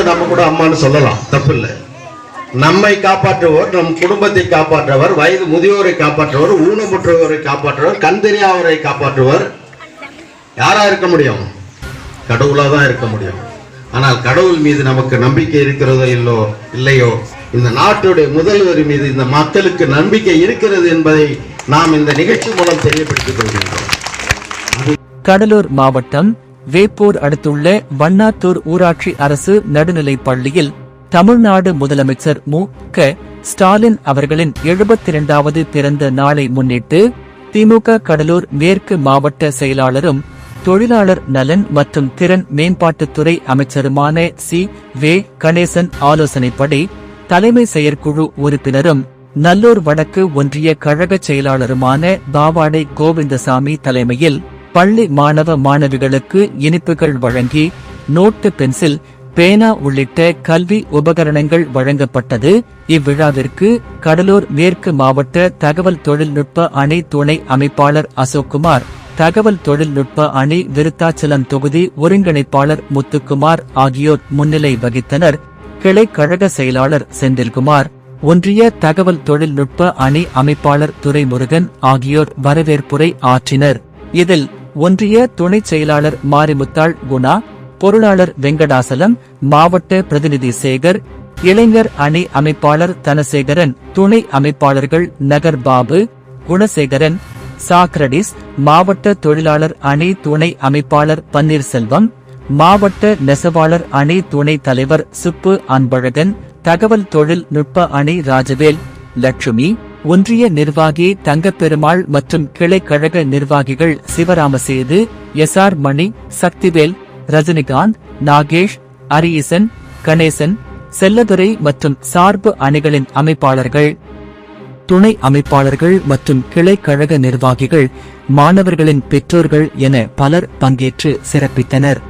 குழந்தை நம்ம கூட அம்மான்னு சொல்லலாம். தப்பு இல்லை நம்மை காப்பாற்றுவோர் நம் குடும்பத்தை காப்பாற்றவர் வயது முதியோரை காப்பாற்றுவர் ஊனமுற்றவரை காப்பாற்றுவர் கண் தெரியாதவரை காப்பாற்றுவர். யாரா இருக்க முடியும்? கடவுளா தான் இருக்க முடியும். ஆனால் கடவுள் மீது நமக்கு நம்பிக்கை இருக்கிறதோ இல்லோ இல்லையோ இந்த நாட்டுடைய முதல்வர் மீது இந்த மக்களுக்கு நம்பிக்கை இருக்கிறது என்பதை நாம் இந்த நிகழ்ச்சி மூலம் தெரியப்படுத்திக் கொள்கின்றோம். கடலூர் மாவட்டம் வேப்பூர் அடுத்துள்ள வண்ணாத்தூர் ஊராட்சி அரசு நடுநிலைப் பள்ளியில் தமிழ்நாடு முதலமைச்சர் மு. க. ஸ்டாலின் அவர்களின் எழுபத்தி இரண்டாவது பிறந்த நாளை முன்னிட்டு திமுக கடலூர் மேற்கு மாவட்ட செயலாளரும் தொழிலாளர் நலன் மற்றும் திறன் மேம்பாட்டுத்துறை அமைச்சருமான சி. வே. கணேசன் ஆலோசனைப்படி தலைமை செயற்குழு உறுப்பினரும் நல்லூர் வடக்கு ஒன்றிய கழக செயலாளருமான பாவாடை கோவிந்தசாமி தலைமையில் பள்ளி மாணவ மாணவிகளுக்கு இனிப்புகள் வழங்கி நோட்டு பென்சில் பேனா உள்ளிட்ட கல்வி உபகரணங்கள் வழங்கப்பட்டது. இவ்விழாவிற்கு கடலூர் மேற்கு மாவட்ட தகவல் தொழில்நுட்ப அணி துணை அமைப்பாளர் அசோக்குமார் தகவல் தொழில்நுட்ப அணி விருத்தாச்சலம் தொகுதி ஒருங்கிணைப்பாளர் முத்துக்குமார் ஆகியோர் முன்னிலை வகித்தனர். கிளை கழக செயலாளர் செந்தில்குமார் ஒன்றிய தகவல் தொழில்நுட்ப அணி அமைப்பாளர் துரைமுருகன் ஆகியோர் வரவேற்புரை ஆற்றினர். இதில் ஒன்றிய துணைச் செயலாளர் மாரிமுத்தாள் குணா பொருளாளர் வெங்கடாசலம் மாவட்ட பிரதிநிதி சேகர் இளைஞர் அணி அமைப்பாளர் தனசேகரன் துணை அமைப்பாளர்கள் நகர் பாபு குணசேகரன் சாக்ரடிஸ் மாவட்ட தொழிலாளர் அணி துணை அமைப்பாளர் பன்னீர்செல்வம் மாவட்ட நெசவாளர் அணி துணை தலைவர் சுப்பு அன்பழகன் தகவல் தொழில்நுட்ப அணி ராஜவேல் லட்சுமி ஒன்றிய நிர்வாகி தங்கப்பெருமாள் மற்றும் கிளை கழக நிர்வாகிகள் சிவராமசேது எஸ் ஆர் மணி சக்திவேல் ரஜினிகாந்த் நாகேஷ் அரியசன் கணேசன் செல்லதுரை மற்றும் சார்பு அணிகளின் அமைப்பாளர்கள். துணை அமைப்பாளர்கள் மற்றும் கிளை கழக நிர்வாகிகள் மாணவர்களின் பெற்றோர்கள் என பலர் பங்கேற்று சிறப்பித்தனர்.